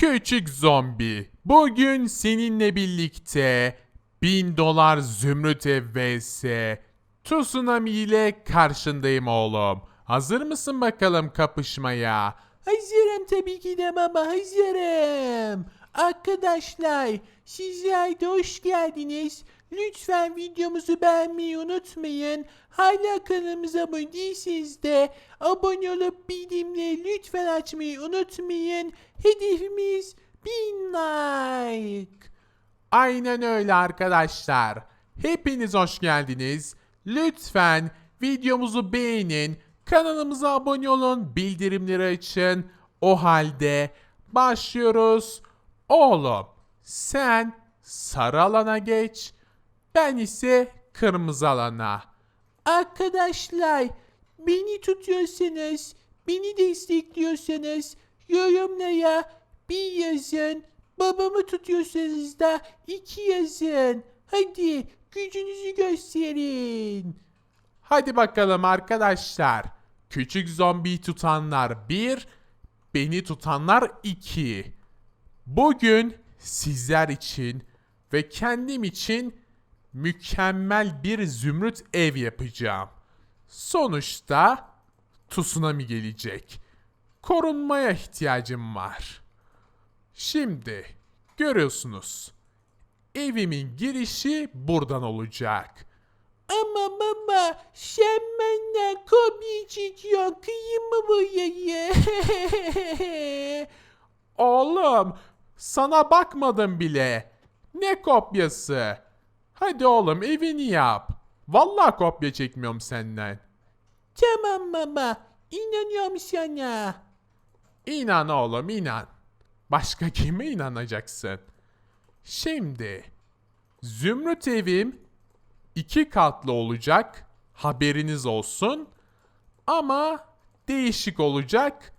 Küçük zombi, bugün seninle birlikte 1000 dolar zümrüt vs Tsunami ile karşındayım oğlum. Hazır mısın bakalım kapışmaya? Hazırım tabii ki de baba hazırım. Arkadaşlar sizler de hoş geldiniz. Lütfen videomuzu beğenmeyi unutmayın. Hala kanalımıza abone değilseniz de abone olup bildirimleri lütfen açmayı unutmayın. Hedefimiz 1000 like. Aynen öyle arkadaşlar. Hepiniz hoş geldiniz. Lütfen videomuzu beğenin, kanalımıza abone olun, bildirimleri açın. O halde başlıyoruz. Oğlum sen sarı alana geç. Ben ise kırmızı alana. Arkadaşlar beni tutuyorsanız, beni destekliyorsanız yorumlara bir yazın. Babamı tutuyorsanız da iki yazın. Hadi gücünüzü gösterin. Hadi bakalım arkadaşlar. Küçük zombi tutanlar 1, beni tutanlar 2. Bugün sizler için ve kendim için mükemmel bir zümrüt ev yapacağım. Sonuçta tsunami gelecek. Korunmaya ihtiyacım var. Şimdi görüyorsunuz. Evimin girişi buradan olacak. Ama baba sen benden kopya çekiyorsun kıyım mı burayı? Oğlum, sana bakmadım bile. Ne kopyası? Hadi oğlum evini yap. Vallahi kopya çekmiyorum senden. tamam baba inanıyorum sana. İnan oğlum inan. Başka kime inanacaksın? Şimdi Zümrüt evim iki katlı olacak. Haberiniz olsun. Ama değişik olacak.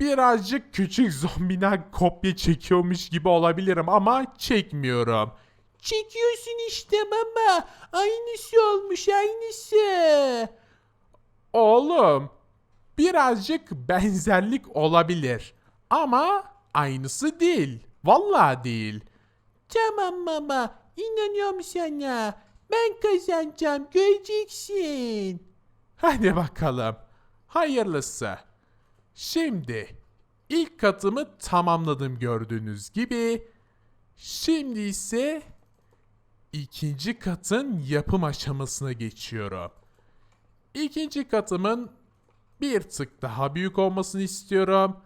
Birazcık küçük zombiden kopya çekiyormuş gibi olabilirim ama çekmiyorum. Çekiyorsun işte baba. Aynısı olmuş aynısı. Oğlum, birazcık benzerlik olabilir ama aynısı değil. Vallahi değil. Tamam baba. inanıyorum sana. Ben kazanacağım. Göreceksin. Hadi bakalım. Hayırlısı. Şimdi ilk katımı tamamladım gördüğünüz gibi. Şimdi ise ikinci katın yapım aşamasına geçiyorum. İkinci katımın bir tık daha büyük olmasını istiyorum.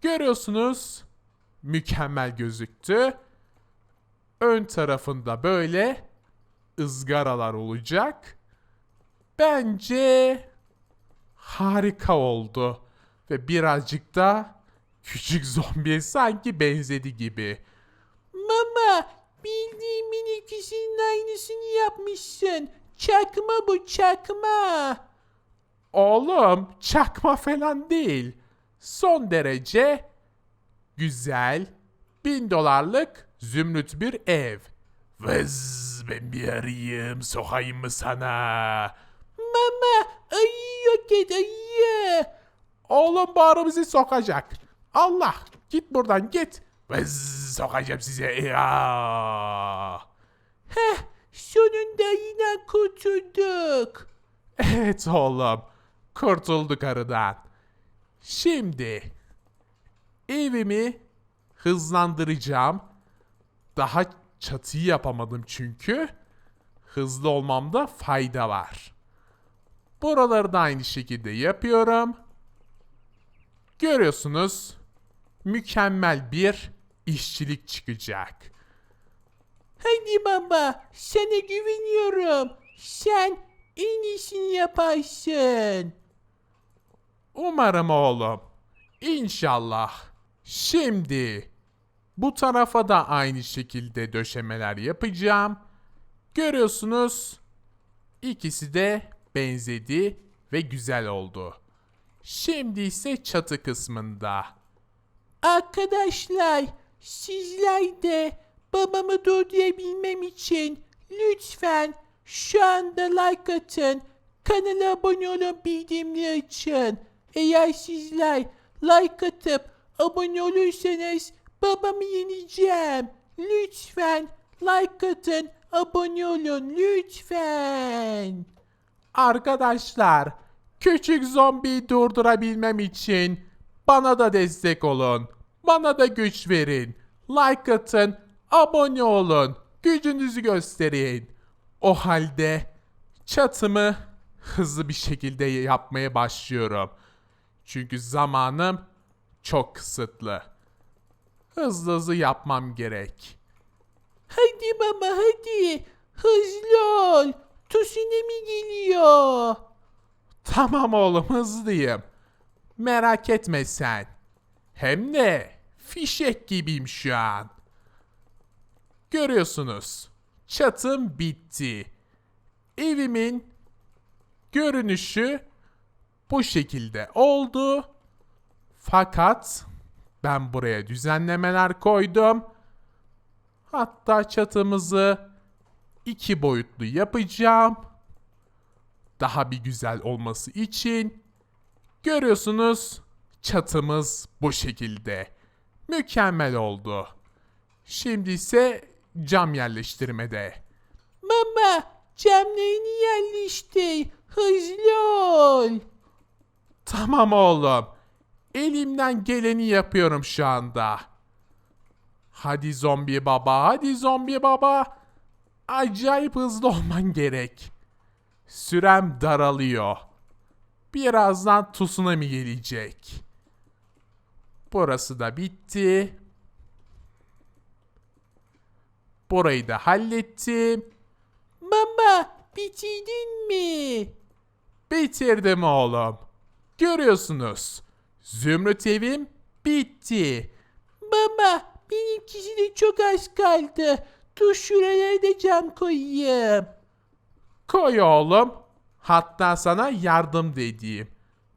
Görüyorsunuz mükemmel gözüktü. Ön tarafında böyle ızgaralar olacak. Bence harika oldu. Ve birazcık da küçük zombiye sanki benzedi gibi. Mama bildiğimin ikisinin aynısını yapmışsın. Çakma bu çakma. Oğlum çakma falan değil. Son derece güzel bin dolarlık zümrüt bir ev. Vız ben bir arayayım sokayım mı sana? Mama ayı yok et ayı. Oğlum bağrı bizi sokacak. Allah git buradan git. Vız sokacağım size. Ya. Heh sonunda yine kurtulduk. Evet oğlum. Kurtulduk arıdan. Şimdi evimi hızlandıracağım. Daha çatıyı yapamadım çünkü. Hızlı olmamda fayda var. Buraları da aynı şekilde yapıyorum. Görüyorsunuz mükemmel bir işçilik çıkacak. Hadi baba sana güveniyorum. Sen en iyisini yaparsın. Umarım oğlum. İnşallah. Şimdi bu tarafa da aynı şekilde döşemeler yapacağım. Görüyorsunuz ikisi de benzedi ve güzel oldu. Şimdi ise çatı kısmında. Arkadaşlar sizler de babamı durdurabilmem için lütfen şu anda like atın. Kanala abone olun bildirimleri açın. Eğer sizler like atıp abone olursanız babamı yeneceğim. Lütfen like atın, abone olun lütfen. Arkadaşlar, küçük zombiyi durdurabilmem için bana da destek olun. Bana da güç verin. Like atın, abone olun. Gücünüzü gösterin. O halde çatımı hızlı bir şekilde yapmaya başlıyorum. Çünkü zamanım çok kısıtlı. Hızlı hızlı yapmam gerek. Hadi baba hadi. Hızlı ol. Tsunami geliyor. Tamam oğlum hızlıyım. Merak etme sen. Hem de fişek gibiyim şu an. Görüyorsunuz. Çatım bitti. Evimin görünüşü bu şekilde oldu. Fakat ben buraya düzenlemeler koydum. Hatta çatımızı iki boyutlu yapacağım daha bir güzel olması için görüyorsunuz çatımız bu şekilde. Mükemmel oldu. Şimdi ise cam yerleştirmede. Baba camlarını yerleştir. Hızlı ol. Tamam oğlum. Elimden geleni yapıyorum şu anda. Hadi zombi baba, hadi zombi baba. Acayip hızlı olman gerek. Sürem daralıyor. Birazdan tsunami gelecek. Burası da bitti. Burayı da hallettim. Baba bitirdin mi? Bitirdim oğlum. Görüyorsunuz. Zümrüt evim bitti. Baba benimkisi de çok az kaldı. Dur şuraya da cam koyayım. Koy oğlum. Hatta sana yardım da edeyim.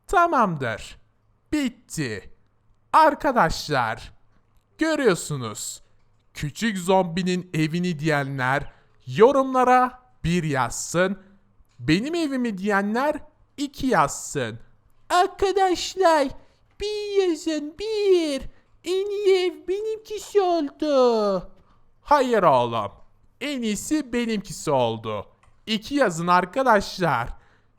Tamamdır. Bitti. Arkadaşlar, görüyorsunuz. Küçük zombinin evini diyenler yorumlara bir yazsın. Benim evimi diyenler iki yazsın. Arkadaşlar bir yazın bir. En iyi ev benimkisi oldu. Hayır oğlum. En iyisi benimkisi oldu. İki yazın arkadaşlar.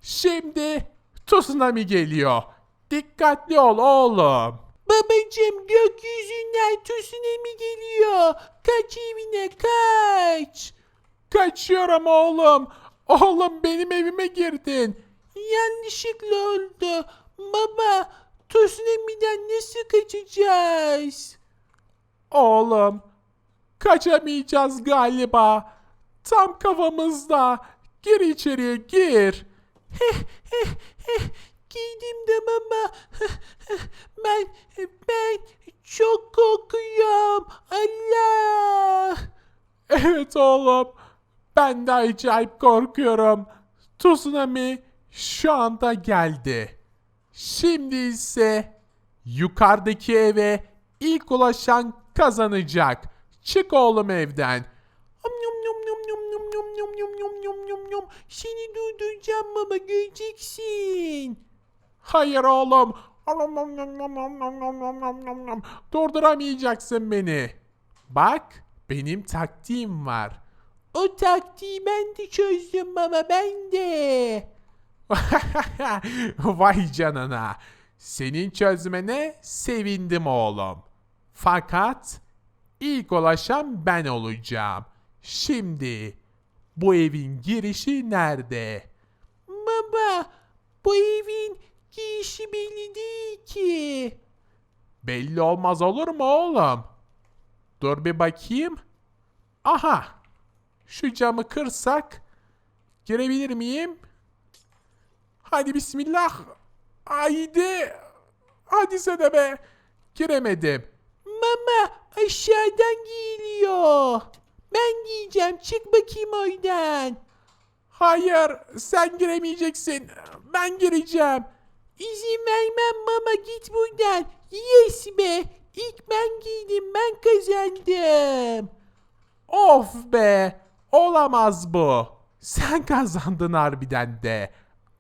Şimdi tsunami geliyor. Dikkatli ol oğlum. Babacım gökyüzünden tsunami geliyor. Kaç evine kaç. Kaçıyorum oğlum. Oğlum benim evime girdin. Yanlışlıkla oldu. Baba tsunami'den nasıl kaçacağız? Oğlum. Kaçamayacağız galiba. Tam kafamızda. Gir içeriye gir. Giydim de baba. ben ben çok korkuyorum. Allah. Evet oğlum. Ben de acayip korkuyorum. Tsunami şu anda geldi. Şimdi ise yukarıdaki eve ilk ulaşan kazanacak. Çık oğlum evden. Am yum Seni durduracağım baba göreceksin. Hayır oğlum. Durduramayacaksın beni. Bak benim taktiğim var. O taktiği ben de çözdüm baba ben de. Vay canına. Senin çözmene sevindim oğlum. Fakat ilk ulaşan ben olacağım. Şimdi bu evin girişi nerede? Baba bu evin girişi belli değil ki. Belli olmaz olur mu oğlum? Dur bir bakayım. Aha. Şu camı kırsak girebilir miyim? Hadi bismillah. Haydi. Hadi sana be. Giremedim. Mama aşağıdan giyiliyor. Ben giyeceğim çık bakayım oradan. Hayır, sen giremeyeceksin. Ben gireceğim. İzin vermem mama git buradan. Yes be. İlk ben giydim ben kazandım. Of be. Olamaz bu. Sen kazandın harbiden de.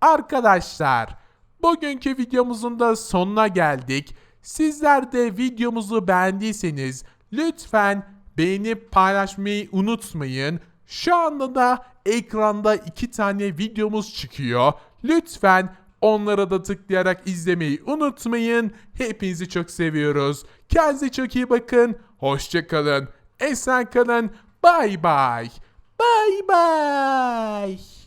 Arkadaşlar, bugünkü videomuzun da sonuna geldik. Sizler de videomuzu beğendiyseniz lütfen beğenip paylaşmayı unutmayın. Şu anda da ekranda iki tane videomuz çıkıyor. Lütfen onlara da tıklayarak izlemeyi unutmayın. Hepinizi çok seviyoruz. Kendinize çok iyi bakın. Hoşçakalın. Esen kalın. Bay bay. Bay bay.